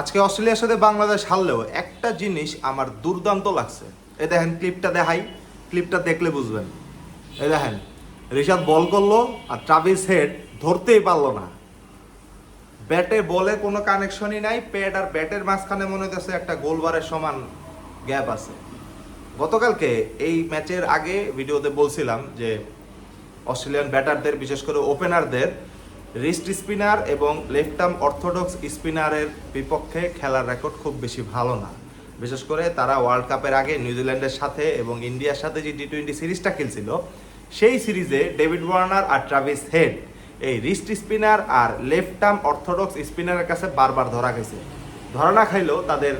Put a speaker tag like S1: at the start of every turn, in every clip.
S1: আজকে অস্ট্রেলিয়ার সাথে বাংলাদেশ হারলেও একটা জিনিস আমার দুর্দান্ত লাগছে। এই দেখেন ক্লিপটা দেখাই। ক্লিপটা দেখলে বুঝবেন। এই দেখেন ঋষাদ বল করল আর ট্রাভিস হেড ধরতেই পারল না। ব্যাটে বলে কোনো কানেকশনই নাই, প্যাড আর ব্যাটের মাঝখানে মনে হইতেছে একটা গোলবারের সমান গ্যাপ আছে। গতকালকে এই ম্যাচের আগে ভিডিওতে বলছিলাম যে অস্ট্রেলিয়ান ব্যাটারদের, বিশেষ করে ওপেনারদের রিস্ট স্পিনার এবং লেফট আর্ম অর্থোডক্স স্পিনারের বিপক্ষে খেলার রেকর্ড খুব বেশি ভালো না। বিশেষ করে তারা ওয়ার্ল্ড কাপের আগে নিউজিল্যান্ডের সাথে এবং ইন্ডিয়ার সাথে যে টি টোয়েন্টি সিরিজটা খেলছিল, সেই সিরিজে ডেভিড ওয়ার্নার আর ট্রাভিস হেড এই রিস্ট স্পিনার আর লেফট আর্ম অর্থোডক্স স্পিনারের কাছে বারবার ধরা গেছে ধরা না খাইলেও তাদের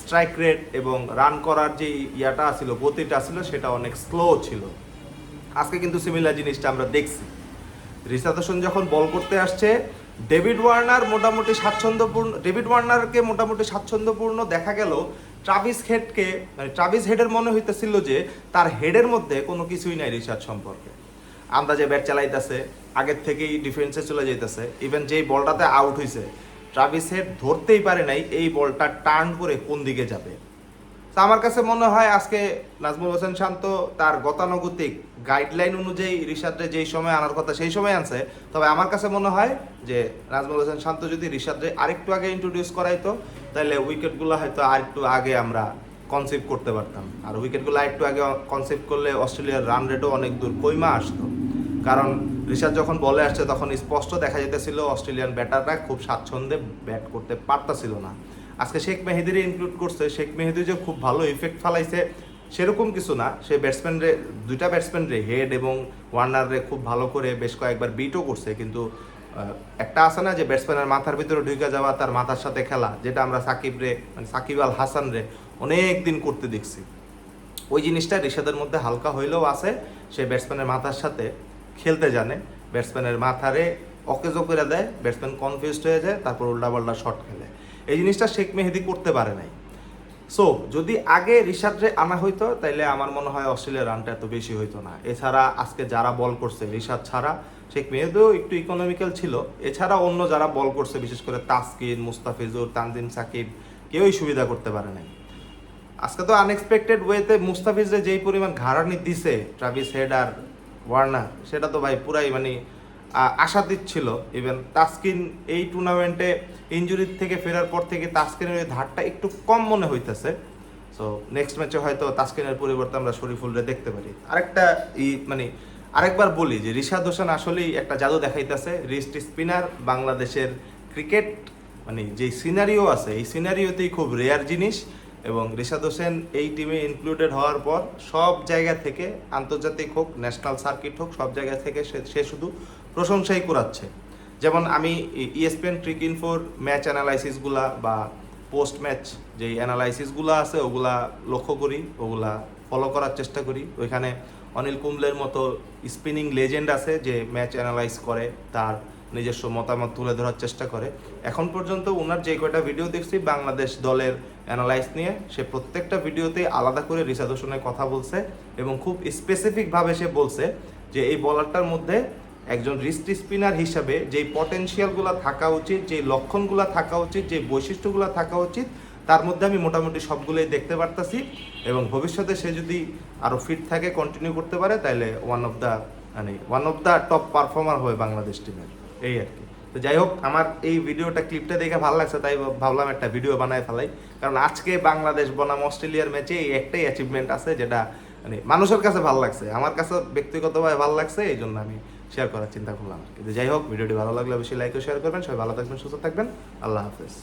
S1: স্ট্রাইক রেট এবং রান করার যে ইয়াটা ছিল, গতিটা ছিল, সেটা অনেক স্লো ছিল। আজকে কিন্তু সিমিলার জিনিসটা আমরা দেখছি। রিসাদ যখন বল করতে আসছে, ডেভিড ওয়ার্নার মোটামুটি স্বাচ্ছন্দ্যপূর্ণ, ডেভিড ওয়ার্নারকে মোটামুটি স্বাচ্ছন্দ্যপূর্ণ দেখা গেল ট্রাভিস হেডকে মানে ট্রাভিস হেডের মনে হইতেছিল যে তার হেডের মধ্যে কোনো কিছুই নাই রিসাদ সম্পর্কে। আন্দাজে ব্যাট চালাইতেছে, আগের থেকেই ডিফেন্সে চলে যাইতেছে ইভেন যেই বলটাতে আউট হয়েছে ট্রাভিস হেড ধরতেই পারে নাই এই বলটা টার্ন করে কোন দিকে যাবে। তো আমার কাছে মনে হয় আজকে নাজমুল হোসেন শান্ত তার গতানুগতিক গাইডলাইন অনুযায়ী রিশাদরে যেই সময় আনার কথা সেই সময় আনছে, তবে আমার কাছে মনে হয় যে নাজমুল হোসেন শান্ত যদি রিশাদরে আরেকটু আগে ইন্ট্রোডিউস করাইতো, তাহলে উইকেটগুলো হয়তো আরেকটু আগে আমরা কনসেপ্ট করতে পারতাম। আর উইকেটগুলো আরেকটু আগে কনসেপ্ট করলে অস্ট্রেলিয়ার রান রেটও অনেক দূর কইমা আসতো। কারণ ঋষাদ যখন বলে আসছে, তখন স্পষ্ট দেখা যেতেছিল অস্ট্রেলিয়ান ব্যাটাররা খুব স্বাচ্ছন্দ্যে ব্যাট করতে পারতাছিল না। আজকে শেখ মেহেদিরে ইনক্লুড করছে। শেখ মেহেদি যে খুব ভালো ইফেক্ট ফালাইছে, সেরকম কিছু না। সে ব্যাটসম্যান রে, দুইটা ব্যাটসম্যান রে হেড এবং ওয়ার্নার রে খুব ভালো করে বেশ কয়েকবার বিটও করছে। কিন্তু একটা আছে না যে ব্যাটসম্যানের মাথার ভিতরে ঢুকে যাওয়া, তার মাথার সাথে খেলা, যেটা আমরা সাকিব রে মানে সাকিব আল হাসান রে অনেক দিন করতে দেখছি। ওই জিনিসটা ঋষাদের মধ্যে হালকা হইলেও আছে। সে ব্যাটসম্যানের মাথার সাথে খেলতে জানে। ব্যাটসম্যানের মাথারে অকেজো করে দেয় ব্যাটসম্যান কনফিউজড হয়ে যায়, তারপর উল্টা পাল্টা শট খেলে। এই জিনিসটা শেখ মেহেদি করতে পারে নাই। সো যদি আগে রিশাদরে আনা হইতো, তাইলে আমার মনে হয় অস্ট্রেলিয়ার রানটা এত বেশি হইতো না। এছাড়া আজকে যারা বল করছে, রিশাদ ছাড়া, শেখ মেহেদিও একটু ইকোনমিক্যাল ছিল। এছাড়া অন্য যারা বল করছে, বিশেষ করে তাসকিন, মুস্তাফিজুর, তানজিম সাকিব, কেউই সুবিধা করতে পারে নাই। আজকে তো আনএক্সপেক্টেড ওয়েতে মুস্তাফিজে যেই পরিমাণ ঘাড়ানি দিছে ট্রাভিস হেড আর ওয়ার্নার সেটা তো ভাই পুরাই মানে আ- আশাতীত ছিল। ইভেন তাস্কিন এই টুর্নামেন্টে ইঞ্জুরির থেকে ফেরার পর থেকে তাস্কিনের ওই ধারটা একটু কম মনে হইতেছে। সো নেক্সট ম্যাচে হয়তো তাস্কিনের পরিবর্তে আমরা শরীফুলরে দেখতে পারি। আরেকটা ই মানে আরেকবার বলি যে, রিশাদ হোসেন আসলেই একটা জাদু দেখাইতেছে। রিস্ট স্পিনার বাংলাদেশের ক্রিকেট মানে যে সিনারিও আছে, এই সিনারিওতেই খুব রেয়ার জিনিস। এবং রিশাদ হোসেন এই টিমে ইনক্লুডেড হওয়ার পর সব জায়গা থেকে, আন্তর্জাতিক হোক ন্যাশনাল সার্কিট হোক, সব জায়গা থেকে সে শুধু প্রশংসাই কুড়াচ্ছে। যেমন আমি ইএসপিএন ট্রিক ইনফোর ম্যাচ অ্যানালাইসিসগুলা বা পোস্ট ম্যাচ যেই অ্যানালাইসিসগুলো আছে, ওগুলা লক্ষ্য করি, ওগুলা ফলো করার চেষ্টা করি। ওইখানে অনিল কুম্বলের মতো স্পিনিং লেজেন্ড আছে যে ম্যাচ অ্যানালাইজ করে, তার নিজস্ব মতামত তুলে ধরার চেষ্টা করে। এখন পর্যন্ত ওনার যে কয়টা ভিডিও দেখছি বাংলাদেশ দলের অ্যানালাইজ নিয়ে, সে প্রত্যেকটা ভিডিওতে আলাদা করে রিসাদ হোসেনের কথা বলছে এবং খুব স্পেসিফিকভাবে সে বলছে যে এই বলারটার মধ্যে একজন রিস্ট স্পিনার হিসাবে যেই পটেনশিয়ালগুলো থাকা উচিত, যেই লক্ষণগুলো থাকা উচিত যে বৈশিষ্ট্যগুলো থাকা উচিত, তার মধ্যে আমি মোটামুটি সবগুলোই দেখতে পারতাছি এবং ভবিষ্যতে সে যদি আরও ফিট থাকে কন্টিনিউ করতে পারে তাহলে ওয়ান অফ দ্য মানে one of the top performer হবে বাংলাদেশ টিমের এই আর কি। তো যাই হোক, আমার এই ভিডিওটা ক্লিপটা দেখে ভালো লাগছে, তাই ভাবলাম একটা ভিডিও বানায় ফেলাই। কারণ আজকে বাংলাদেশ, বনাম, অস্ট্রেলিয়ার ম্যাচে এই একটাই অ্যাচিভমেন্ট আছে যেটা মানে মানুষের কাছে ভালো লাগছে। আমার কাছে ব্যক্তিগতভাবে ভালো লাগছে এই জন্য আমি শেয়ার করার চিন্তা করলাম কিন্তু যাই হোক, ভিডিওটি ভালো লাগলে অবশ্যই লাইক ও শেয়ার করবেন। সবাই ভালো থাকবেন, সুস্থ থাকবেন। আল্লাহ হাফেজ।